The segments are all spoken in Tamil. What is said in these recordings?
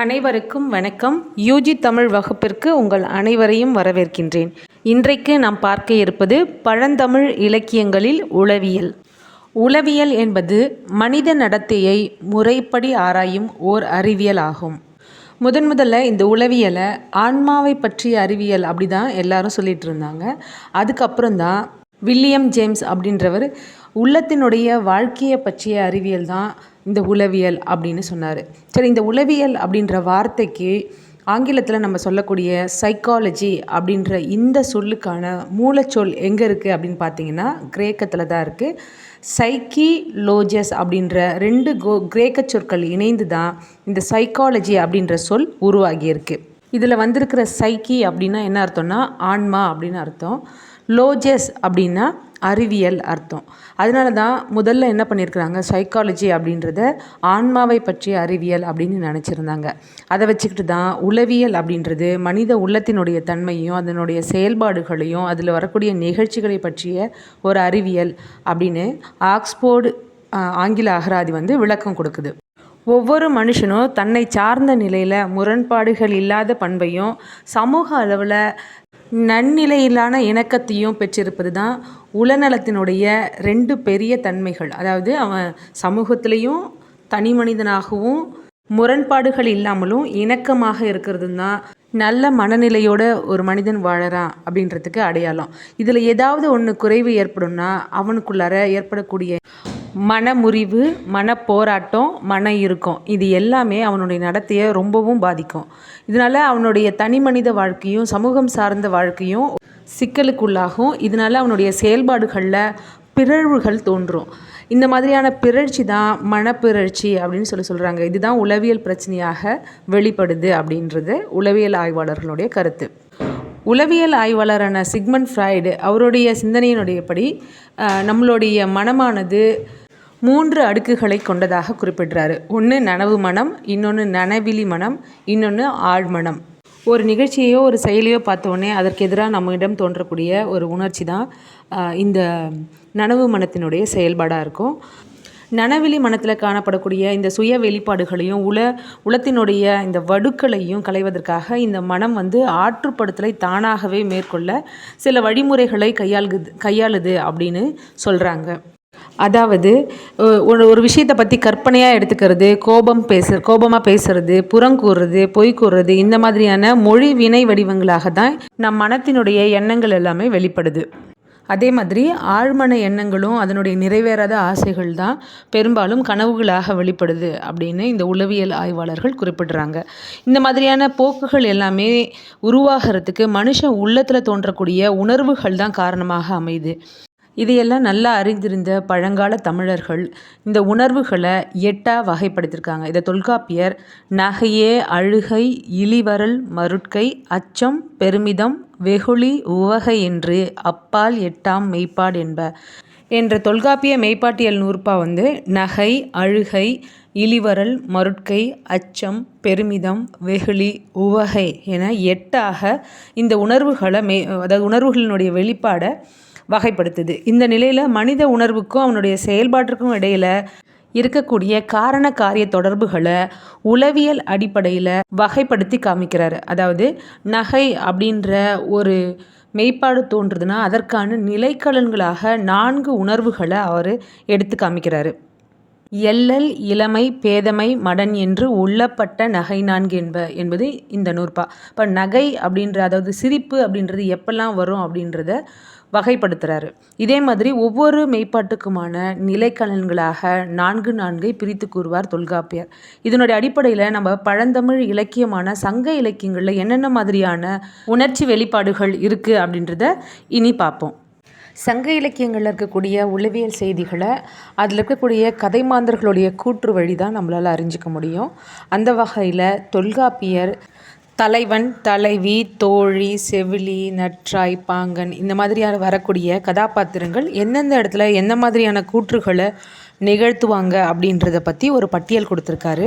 அனைவருக்கும் வணக்கம். யூஜி தமிழ் வகுப்பிற்கு உங்கள் அனைவரையும் வரவேற்கின்றேன். இன்றைக்கு நாம் பார்க்க இருப்பது பழந்தமிழ் இலக்கியங்களில் உளவியல். உளவியல் என்பது மனித நடத்தையை முறைப்படி ஆராயும் ஓர் அறிவியல் ஆகும். முதன் முதல்ல இந்த உளவியலை ஆன்மாவை பற்றிய அறிவியல் அப்படி தான் எல்லாரும் சொல்லிட்டு இருந்தாங்க. அதுக்கப்புறம் தான் வில்லியம் ஜேம்ஸ் அப்படின்றவர் உள்ளத்தினுடைய வாழ்க்கையை பற்றிய அறிவியல் தான் இந்த உளவியல் அப்படின்னு சொன்னார். சரி இந்த உளவியல் அப்படின்ற வார்த்தைக்கு ஆங்கிலத்தில் நம்ம சொல்லக்கூடிய சைக்காலஜி அப்படின்ற இந்த சொல்லுக்கான மூலச்சொல் எங்கே இருக்குது அப்படின்னு பார்த்தீங்கன்னா கிரேக்கத்தில் தான் இருக்குது சைக்கி லோஜஸ் அப்படின்ற ரெண்டு கோ கிரேக்க சொற்கள் இணைந்து தான் இந்த சைக்காலஜி அப்படின்ற சொல் உருவாகியிருக்கு இதில் வந்திருக்கிற சைக்கி அப்படின்னா என்ன அர்த்தம்னா ஆன்மா அப்படின்னு அர்த்தம். லோஜஸ் அப்படின்னா அறிவியல் அர்த்தம். அதனால தான் முதல்ல என்ன பண்ணியிருக்கிறாங்க? சைக்காலஜி அப்படின்றத ஆன்மாவை பற்றிய அறிவியல் அப்படின்னு நினச்சிருந்தாங்க. அதை வச்சுக்கிட்டு தான் உளவியல் அப்படின்றது மனித உள்ளத்தினுடைய தன்மையும் அதனுடைய செயல்பாடுகளையும் அதில் வரக்கூடிய நிகழ்ச்சிகளை பற்றிய ஒரு அறிவியல் அப்படின்னு ஆக்ஸ்போர்டு ஆங்கில அகராதி வந்து விளக்கம் கொடுக்குது. ஒவ்வொரு மனுஷனும் தன்னை சார்ந்த நிலையில் முரண்பாடுகள் இல்லாத பண்பையும் சமூக அளவில் நன்னிலையிலான இணக்கத்தையும் பெற்றிருப்பது தான் உளநலத்தினுடைய ரெண்டு பெரிய தன்மைகள். அதாவது அவன் சமூகத்திலையும் தனி மனிதனாகவும் முரண்பாடுகள் இல்லாமலும் இணக்கமாக இருக்கிறது தான் நல்ல மனநிலையோட ஒரு மனிதன் வாழறான் அப்படின்றதுக்கு அடையாளம். இதில் ஏதாவது ஒன்று குறைவு ஏற்படும்னா அவனுக்குள்ளார ஏற்படக்கூடிய மனமுறிவு மனப்போராட்டம் மன இறுக்கம் இது எல்லாமே அவனுடைய நடத்தையை ரொம்பவும் பாதிக்கும். இதனால் அவனுடைய தனி மனித வாழ்க்கையும் சமூகம் சார்ந்த வாழ்க்கையும் சிக்கலுக்குள்ளாகும். இதனால் அவனுடைய செயல்பாடுகளில் பிறழ்வுகள் தோன்றும். இந்த மாதிரியான பிறழ்ச்சி தான் மனப்பிறழ்ச்சி அப்படின்னு சொல்லி சொல்கிறாங்க இதுதான் உளவியல் பிரச்சனையாக வெளிப்படுது அப்படின்றது உளவியல் ஆய்வாளர்களுடைய கருத்து. உளவியல் ஆய்வாளரான சிக்மண்ட் ஃப்ராய்டு அவருடைய சிந்தனையினுடையபடி நம்மளுடைய மனமானது மூன்று அடுக்குகளை கொண்டதாக குறிப்பிடுறாரு. ஒன்று நனவு மனம் இன்னொன்று நனவிலி மனம் இன்னொன்று ஆழ்மனம். ஒரு நிகழ்ச்சியையோ ஒரு செயலையோ பார்த்தோன்னே அதற்கு எதிராக நம்மிடம் தோன்றக்கூடிய ஒரு உணர்ச்சி தான் இந்த நனவு மனத்தினுடைய செயல்பாடாக இருக்கும். நனவெளி மனத்தில் காணப்படக்கூடிய இந்த சுய வெளிப்பாடுகளையும் உல உலத்தினுடைய இந்த வடுக்களையும் களைவதற்காக இந்த மனம் வந்து ஆற்றுப்படுத்தலை தானாகவே மேற்கொள்ள சில வழிமுறைகளை கையாளுது கையாளுது அப்படின்னு சொல்கிறாங்க அதாவது ஒரு ஒரு விஷயத்தை பற்றி கற்பனையாக எடுத்துக்கிறது கோபம் பேசு கோபமாக பேசுறது புறங்கூறுறது பொய் கூறுறது இந்த மாதிரியான மொழி வினை வடிவங்களாக தான் நம் மனத்தினுடைய எண்ணங்கள் எல்லாமே வெளிப்படுது. அதே மாதிரி ஆழ்மன எண்ணங்களும் அதனுடைய நிறைவேறாத ஆசைகள் தான் பெரும்பாலும் கனவுகளாக வெளிப்படுது அப்படின்னு இந்த உளவியல் ஆய்வாளர்கள் குறிப்பிடுறாங்க. இந்த மாதிரியான போக்குகள் எல்லாமே உருவாகிறதுக்கு மனுஷன் உள்ளத்தில் தோன்றக்கூடிய உணர்வுகள் தான் காரணமாக அமையுது. இதையெல்லாம் நல்லா அறிந்திருந்த பழங்கால தமிழர்கள் இந்த உணர்வுகளை எட்டாக வகைப்படுத்தியிருக்காங்க. இதை தொல்காப்பியர் நகையே அழுகை இழிவரல் மருட்கை அச்சம் பெருமிதம் வெகுளி உவகை என்று அப்பால் எட்டாம் மெய்ப்பாடு என்ப என்ற தொல்காப்பிய மெய்ப்பாட்டியல் நூற்பா வந்து நகை அழுகை இழிவரல் மருட்கை அச்சம் பெருமிதம் வெகுளி உவகை என எட்டாக இந்த உணர்வுகளை மெய் அதாவது உணர்வுகளினுடைய வெளிப்பாடை வகைப்படுத்துது. இந்த நிலையில் மனித உணர்வுக்கும் அவனுடைய செயல்பாட்டிற்கும் இடையில் இருக்கக்கூடிய காரண காரிய தொடர்புகளை உளவியல் அடிப்படையில் வகைப்படுத்தி காமிக்கிறாரு. அதாவது நகை அப்படின்ற ஒரு மெய்ப்பாடு தோன்றுதுன்னா அதற்கான நிலைக்கலன்களாக நான்கு உணர்வுகளை அவர் எடுத்து காமிக்கிறாரு. எல்லல் இளமை பேதமை மடன் என்று உள்ளப்பட்ட நகை நான்கு என்ப என்பது இந்த நூற்பா. இப்போ நகை அப்படின்ற அதாவது சிரிப்பு அப்படின்றது எப்பெல்லாம் வரும் அப்படின்றத வகைப்படுத்துகிறாரு இதே மாதிரி ஒவ்வொரு மெய்ப்பாட்டுக்குமான நிலைக்கலன்களாக நான்கு நான்கை பிரித்து கூறுவார் தொல்காப்பியர். இதனுடைய அடிப்படையில் நம்ம பழந்தமிழ் இலக்கியமான சங்க இலக்கியங்களில் என்னென்ன மாதிரியான உணர்ச்சி வெளிப்பாடுகள் இருக்குது அப்படின்றத இனி பார்ப்போம். சங்க இலக்கியங்களில் இருக்கக்கூடிய உளவியல் செய்திகளை அதில் இருக்கக்கூடிய கதை மாந்தர்களுடைய கூற்று வழி தான் நம்மளால் அறிஞ்சிக்க முடியும். அந்த வகையில் தொல்காப்பியர் தலைவன் தலைவி தோழி செவிலி நற்றாய் பாங்கன் இந்த மாதிரியான வரக்கூடிய கதாபாத்திரங்கள் எந்தெந்த இடத்துல எந்த மாதிரியான கூற்றுகளை நிகழ்த்துவாங்க அப்படின்றத பற்றி ஒரு பட்டியல் கொடுத்துருக்காரு.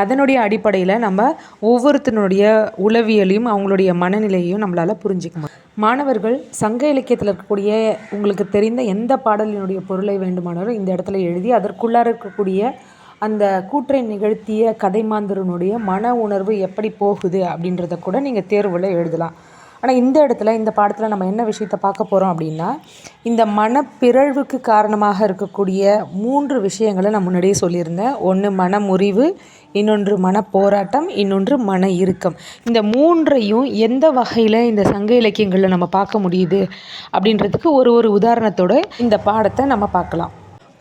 அதனுடைய அடிப்படையில் நம்ம ஒவ்வொருத்தனுடைய உளவியலையும் அவங்களுடைய மனநிலையையும் நம்மளால் புரிஞ்சிக்க முடியும். மாணவர்கள் சங்க இலக்கியத்தில் இருக்கக்கூடிய உங்களுக்கு தெரிந்த எந்த பாடலினுடைய பொருளை வேண்டுமானாலும் இந்த இடத்துல எழுதி அதற்குள்ளார இருக்கக்கூடிய அந்த கூற்றை நிகழ்த்திய கதைமாந்தரனுடைய மன உணர்வு எப்படி போகுது அப்படின்றத கூட நீங்கள் தேர்வில் எழுதலாம். ஆனால் இந்த இடத்துல இந்த பாடத்தில் நம்ம என்ன விஷயத்த பார்க்க போகிறோம் அப்படின்னா இந்த மனப்பிறழ்வுக்கு காரணமாக இருக்கக்கூடிய மூன்று விஷயங்களை நான் முன்னாடியே சொல்லியிருந்தேன். ஒன்று மனமுறிவு இன்னொன்று மனப்போராட்டம் இன்னொன்று மன இறுக்கம். இந்த மூன்றையும் எந்த வகையில் இந்த சங்க இலக்கியங்களில் நம்ம பார்க்க முடியுது அப்படின்றதுக்கு ஒரு ஒரு உதாரணத்தோட இந்த பாடத்தை நம்ம பார்க்கலாம்.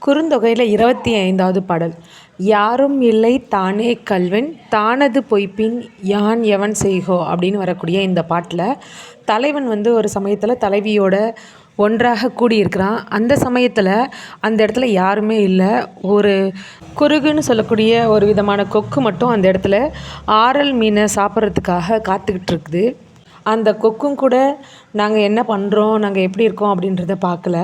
குறுந்தொகையில் இருபத்தி ஐந்தாவது பாடல். யாரும் இல்லை தானே கல்வன். தானது பொய்ப்பின் யான் எவன் செய்கோ? அப்படின்னு வரக்கூடிய இந்த பாட்டில் தலைவன் வந்து ஒரு சமயத்தில் தலைவியோட ஒன்றாக கூடியிருக்கிறான். அந்த சமயத்தில் அந்த இடத்துல யாருமே இல்லை. ஒரு குருகுன்னு சொல்லக்கூடிய ஒரு விதமான கொக்கு மட்டும் அந்த இடத்துல ஆரல் மீனை சாப்பிட்றதுக்காக காத்துக்கிட்டு இருக்குது. அந்த கொக்கும் கூட நாங்கள் என்ன பண்ணுறோம் நாங்கள் எப்படி இருக்கோம் அப்படின்றத பார்க்கல.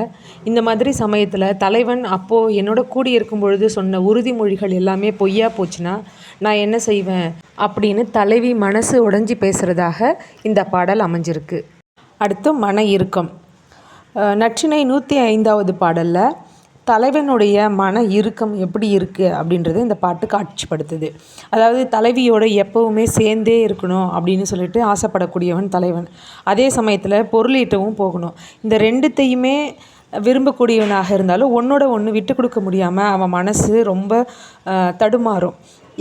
இந்த மாதிரி சமயத்தில் தலைவன் அப்போது என்னோட கூடி இருக்கும் பொழுது சொன்ன உறுதிமொழிகள் எல்லாமே பொய்யா போச்சுன்னா நான் என்ன செய்வேன் அப்படின்னு தலைவி மனசு உடைஞ்சி பேசுகிறதாக இந்த பாடல் அமைஞ்சிருக்கு. அடுத்து மன இறுக்கம். நற்றினை நூற்றி ஐந்தாவது பாடலில் தலைவனுடைய மன இறுக்கம் எப்படி இருக்குது அப்படின்றத இந்த பாட்டு காட்சிப்படுத்துது. அதாவது தலைவியோட எப்போவுமே சேர்ந்தே இருக்கணும் அப்படின்னு சொல்லிட்டு ஆசைப்படக்கூடியவன் தலைவன். அதே சமயத்தில் பொருளீட்டவும் போகணும். இந்த ரெண்டுத்தையுமே விரும்பக்கூடியவனாக இருந்தாலும் ஒன்றோட ஒன்று விட்டு கொடுக்க முடியாமல் அவன் மனசு ரொம்ப தடுமாறும்.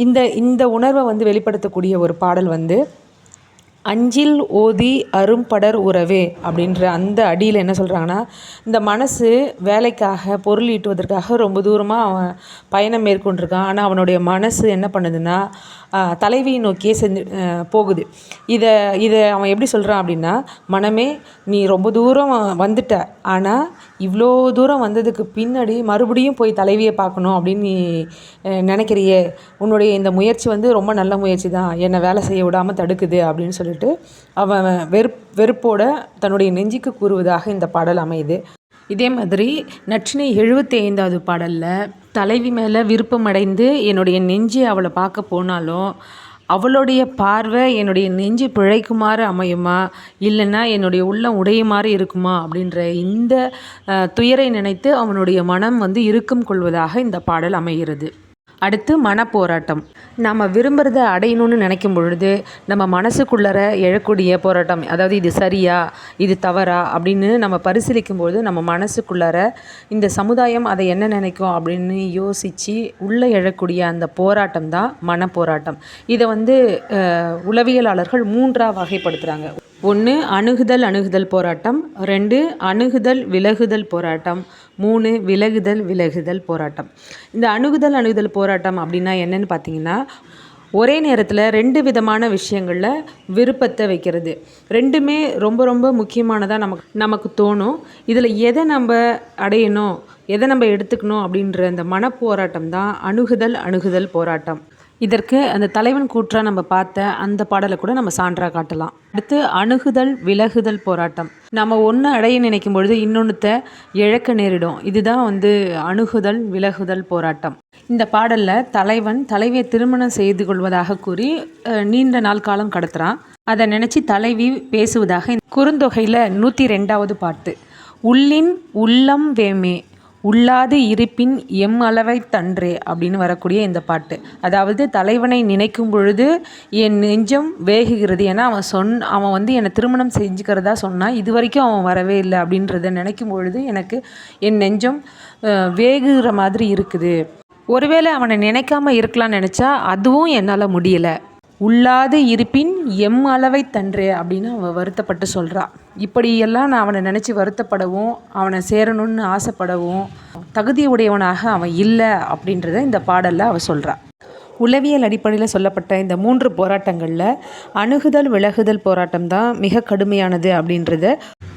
இந்த இந்த உணர்வை வந்து வெளிப்படுத்தக்கூடிய ஒரு பாடல் வந்து அஞ்சில் ஓதி அரும்படர் உறவே அப்படின்ற அந்த அடியில் என்ன சொல்கிறாங்கன்னா இந்த மனசு வேலைக்காக பொருள் ஈட்டுவதற்காக ரொம்ப தூரமாக அவன் பயணம் மேற்கொண்டிருக்கான். ஆனால் அவனுடைய மனசு என்ன பண்ணுதுன்னா தலைவியை நோக்கியே செஞ்சு போகுது. இதை இதை அவன் எப்படி சொல்கிறான் அப்படின்னா மனமே நீ ரொம்ப தூரம் வந்துட்ட. ஆனால் இவ்வளோ தூரம் வந்ததுக்கு பின்னாடி மறுபடியும் போய் தலைவியை பார்க்கணும் அப்படின்னு நீ நினைக்கிறியே? உன்னுடைய இந்த முயற்சி வந்து ரொம்ப நல்ல முயற்சி தான். என்னை வேலை செய்ய விடாமல் தடுக்குது அப்படின்னு சொல்லிட்டு அவன் வெறுப் வெறுப்போட தன்னுடைய நெஞ்சுக்கு கூறுவதாக இந்த பாடல் அமையுது. இதே மாதிரி நற்றினை எழுபத்தி ஐந்தாவது பாடலில் தலைவி மேலே விருப்பமடைந்து என்னுடைய நெஞ்சு அவளை பார்க்க போனாலும் அவளுடைய பார்வை என்னுடைய நெஞ்சு பிழைக்குமாறு அமையுமா? இல்லைன்னா என்னுடைய உள்ளம் உடையுமாறு இருக்குமா? அப்படின்ற இந்த துயரை நினைத்து அவனுடைய மனம் வந்து இருக்கும் கொள்வதாக இந்த பாடல் அமைகிறது. அடுத்து மனப்போராட்டம். நம்ம விரும்புகிறத அடையணும்னு நினைக்கும் பொழுது நம்ம மனசுக்குள்ளற எழக்கூடிய போராட்டம் அதாவது இது சரியா இது தவறா அப்படின்னு நம்ம பரிசீலிக்கும் பொழுது நம்ம மனசுக்குள்ளற இந்த சமுதாயம் அதை என்ன நினைக்கும் அப்படின்னு யோசித்து உள்ளே எழக்கூடிய அந்த போராட்டம் தான் மனப்போராட்டம். இதை வந்து உளவியலாளர்கள் மூன்றாக வகைப்படுத்துகிறாங்க ஒன்று அணுகுதல் அணுகுதல் போராட்டம். ரெண்டு அணுகுதல் விலகுதல் போராட்டம். மூணு விலகுதல் விலகுதல் போராட்டம். இந்த அணுகுதல் அணுகுதல் போராட்டம் அப்படின்னா என்னன்னு பார்த்தீங்கன்னா ஒரே நேரத்தில் ரெண்டு விதமான விஷயங்களில் விருப்பத்தை வைக்கிறது. ரெண்டுமே ரொம்ப ரொம்ப முக்கியமானதாக நமக்கு நமக்கு தோணும். இதில் எதை நம்ம அடையணும் எதை நம்ம எடுத்துக்கணும் அப்படின்ற அந்த மனப்போராட்டம் தான் அணுகுதல் அணுகுதல் போராட்டம். இதற்கு அந்த தலைவன் கூற்றா நம்ம பார்த்த அந்த பாடலை கூட நம்ம சான்றாக காட்டலாம். அடுத்து அணுகுதல் விலகுதல் போராட்டம். நம்ம ஒன்று அடைய நினைக்கும் பொழுது இன்னொன்றுத்த இழக்க நேரிடும். இதுதான் வந்து அணுகுதல் விலகுதல் போராட்டம். இந்த பாடலில் தலைவன் தலைவியை திருமணம் செய்து கொள்வதாக கூறி நீண்ட நாள் காலம் கடத்துறான். அதை நினச்சி தலைவி பேசுவதாக குறுந்தொகையில் நூற்றி ரெண்டாவது பாட்டு. உள்ளின் உள்ளம் வேமே உள்ளாது இருப்பின் எம் அளவை தன்றே அப்படின்னு வரக்கூடிய இந்த பாட்டு. அதாவது தலைவனை நினைக்கும் பொழுது என் நெஞ்சம் வேகுகிறது. ஏன்னா அவன் சொன் அவன் வந்து என்னை திருமணம் செஞ்சுக்கிறதா சொன்னான் இது வரைக்கும் அவன் வரவே இல்லை அப்படின்றத நினைக்கும் பொழுது எனக்கு என் நெஞ்சம் வேகுகிற மாதிரி இருக்குது. ஒருவேளை அவனை நினைக்காம இருக்கலாம்னு நினச்சா அதுவும் என்னால் முடியலை. உள்ளாது இருப்பின் எம் அளவை தன்றே அப்படின்னு அவன் வருத்தப்பட்டு சொல்கிறான் இப்படியெல்லாம் நான் அவனை நினச்சி வருத்தப்படவும் அவனை சேரணும்னு ஆசைப்படவும் தகுதி உடையவனாக அவன் இல்லை அப்படின்றத இந்த பாடலில் அவள் சொல்கிறான் உளவியல் அடிப்படையில் சொல்லப்பட்ட இந்த மூன்று போராட்டங்களில் அணுகுதல் விலகுதல் போராட்டம் தான் மிக கடுமையானது அப்படின்றத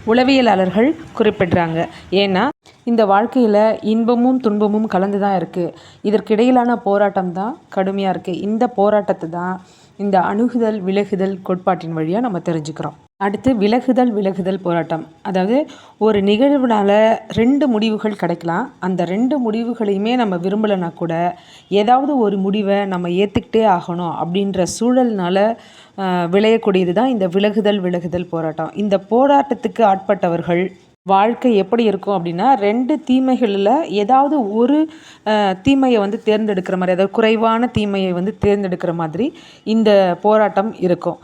உளவியலாளர்கள் குறிப்பிடுறாங்க. ஏன்னா இந்த வாழ்க்கையில் இன்பமும் துன்பமும் கலந்து தான் இருக்குது இதற்கிடையிலான போராட்டம் தான் கடுமையாக இருக்குது இந்த போராட்டத்தை தான் இந்த அணுகுதல் விலகுதல் கோட்பாட்டின் வழியாக நம்ம தெரிஞ்சுக்கிறோம். அடுத்து விலகுதல் விலகுதல் போராட்டம். அதாவது ஒரு நிகழ்வுனால் ரெண்டு முடிவுகள் கிடைக்கலாம். அந்த ரெண்டு முடிவுகளையுமே நம்ம விரும்பலைன்னா கூட ஏதாவது ஒரு முடிவை நம்ம ஏற்றுக்கிட்டே ஆகணும் அப்படின்ற சூழல்னால் விளையக்கூடியது தான் இந்த விலகுதல் விலகுதல் போராட்டம். இந்த போராட்டத்துக்கு ஆட்பட்டவர்கள் வாழ்க்கை எப்படி இருக்கும் அப்படின்னா ரெண்டு தீமைகளில் ஏதாவது ஒரு தீமையை வந்து தேர்ந்தெடுக்கிற மாதிரி அதாவது குறைவான தீமையை வந்து தேர்ந்தெடுக்கிற மாதிரி இந்த போராட்டம் இருக்கும்.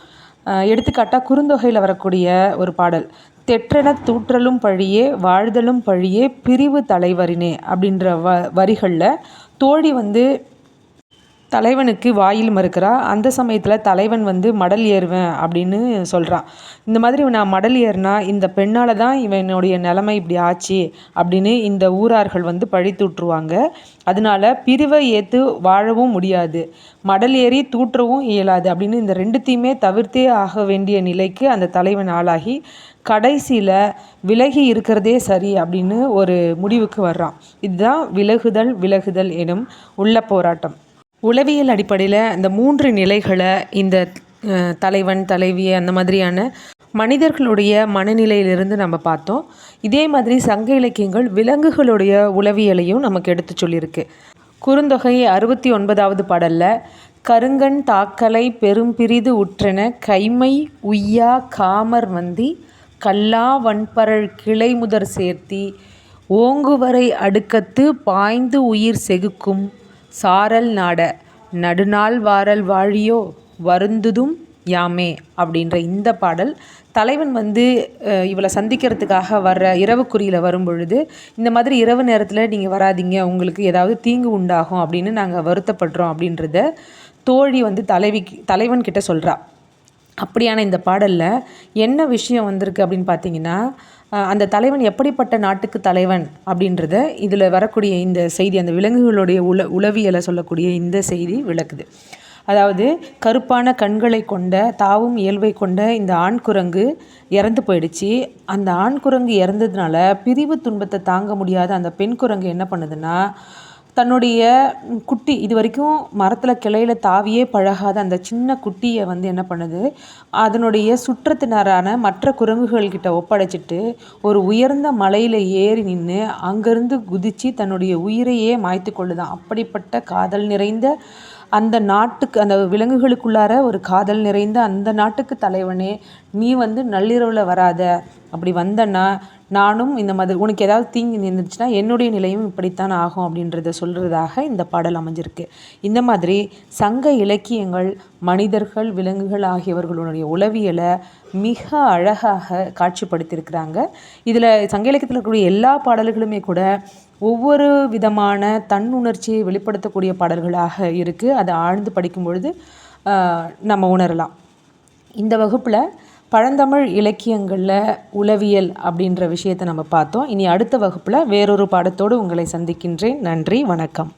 எடுத்துக்காட்டாக குறுந்தொகையில் வரக்கூடிய ஒரு பாடல் தெற்றென தூற்றலும் பழியே வாழ்தலும் பழியே பிரிவு தலைவரினே அப்படின்ற வ வரிகளில் தோழி வந்து தலைவனுக்கு வாயில் மறுக்கிறா. அந்த சமயத்தில் தலைவன் வந்து மடல் ஏறுவேன் அப்படின்னு சொல்கிறான் இந்த மாதிரி நான் மடல் ஏறினா இந்த பெண்ணால் தான் இவனுடைய நிலைமை இப்படி ஆச்சு அப்படின்னு இந்த ஊரார்கள் வந்து பழி தூற்றுவாங்க அதனால பிரிவை ஏற்று வாழவும் முடியாது. மடல் ஏறி தூற்றவும் இயலாது அப்படின்னு இந்த ரெண்டுத்தையுமே தவிர்த்தே ஆக வேண்டிய நிலைக்கு அந்த தலைவன் ஆளாகி கடைசியில் விலகி இருக்கிறதே சரி அப்படின்னு ஒரு முடிவுக்கு வர்றான். இதுதான் விலகுதல் விலகுதல் எனும் உள்ள போராட்டம். உளவியல் அடிப்படையில் இந்த மூன்று நிலைகளை இந்த தலைவன் தலைவி அந்த மாதிரியான மனிதர்களுடைய மனநிலையிலிருந்து நம்ம பார்த்தோம். இதே மாதிரி சங்க இலக்கியங்கள் விலங்குகளுடைய உளவியலையும் நமக்கு எடுத்து சொல்லியிருக்கு. குறுந்தொகை அறுபத்தி ஒன்பதாவது பாடலில் கருங்கண் தாக்கலை பெரும்பிரிது உற்றென கைமை உய்யா காமர் வந்தி கல்லா வன்பரல் கிளை முதற் சேர்த்தி ஓங்குவரை அடுக்கத்து பாய்ந்து உயிர் செகுக்கும் சாரல் நாட நடுநாள் வாரல் வாழியோ வருந்துதும் யாமே அப்படின்ற இந்த பாடல் தலைவன் வந்து இவளை சந்திக்கிறதுக்காக வர்ற இரவு குறியில் வரும் பொழுது இந்த மாதிரி இரவு நேரத்தில் நீங்கள் வராதீங்க உங்களுக்கு ஏதாவது தீங்கு உண்டாகும் அப்படின்னு நாங்கள் வருத்தப்படுறோம் அப்படின்றத தோழி வந்து தலைவி தலைவன் கிட்ட சொல்கிறா அப்படியான இந்த பாடலில் என்ன விஷயம் வந்திருக்கு அப்படின்னு பார்த்தீங்கன்னா அந்த தலைவன் எப்படிப்பட்ட நாட்டுக்கு தலைவன் அப்படின்றத இதில் வரக்கூடிய இந்த செய்தி அந்த விலங்குகளுடைய உல உளவியலை சொல்லக்கூடிய இந்த செய்தி விளக்குது. அதாவது கருப்பான கண்களை கொண்ட தாவும் இயல்பை கொண்ட இந்த ஆண் குரங்கு இறந்து போயிடுச்சு. அந்த ஆண் குரங்கு இறந்ததுனால பிரிவு துன்பத்தை தாங்க முடியாத அந்த பெண் குரங்கு என்ன பண்ணுதுன்னா தன்னுடைய குட்டி இது வரைக்கும் மரத்தில் கிளையில தாவியே பழகாத அந்த சின்ன குட்டியை வந்து என்ன பண்ணுது? அதனுடைய சுற்றத்தினரான மற்ற குரங்குகள்கிட்ட ஒப்படைச்சிட்டு ஒரு உயர்ந்த மலையில் ஏறி நின்று அங்கேருந்து குதித்து தன்னுடைய உயிரையே மாய்த்து கொள்ளுதான் அப்படிப்பட்ட காதல் நிறைந்த அந்த நாட்டுக்கு அந்த விலங்குகளுக்குள்ளார ஒரு காதல் நிறைந்த அந்த நாட்டுக்கு தலைவனே நீ வந்து நள்ளிரவில் வராத. அப்படி வந்தன்னா நானும் இந்த மாதிரி உனக்கு ஏதாவது தீங்கு நின்றுச்சுன்னா என்னுடைய நிலையும் இப்படித்தான் ஆகும் அப்படின்றத சொல்கிறதாக இந்த பாடல் அமைஞ்சிருக்கு. இந்த மாதிரி சங்க இலக்கியங்கள் மனிதர்கள் விலங்குகள் ஆகியவர்களுடைய உளவியலை மிக அழகாக காட்சிப்படுத்தியிருக்கிறாங்க. இதில் சங்க இலக்கியத்தில் இருக்கக்கூடிய எல்லா பாடல்களுமே கூட ஒவ்வொரு விதமான தன்னுணர்ச்சியை வெளிப்படுத்தக்கூடிய பாடல்களாக இருக்குது அதை ஆழ்ந்து படிக்கும் பொழுது நம்ம உணரலாம். இந்த வகுப்பில் பழந்தமிழ் இலக்கியங்களில் உளவியல் அப்படின்ற விஷயத்தை நம்ம பார்த்தோம். இனி அடுத்த வகுப்பில் வேறொரு பாடத்தோடு உங்களை சந்திக்கின்றேன். நன்றி வணக்கம்.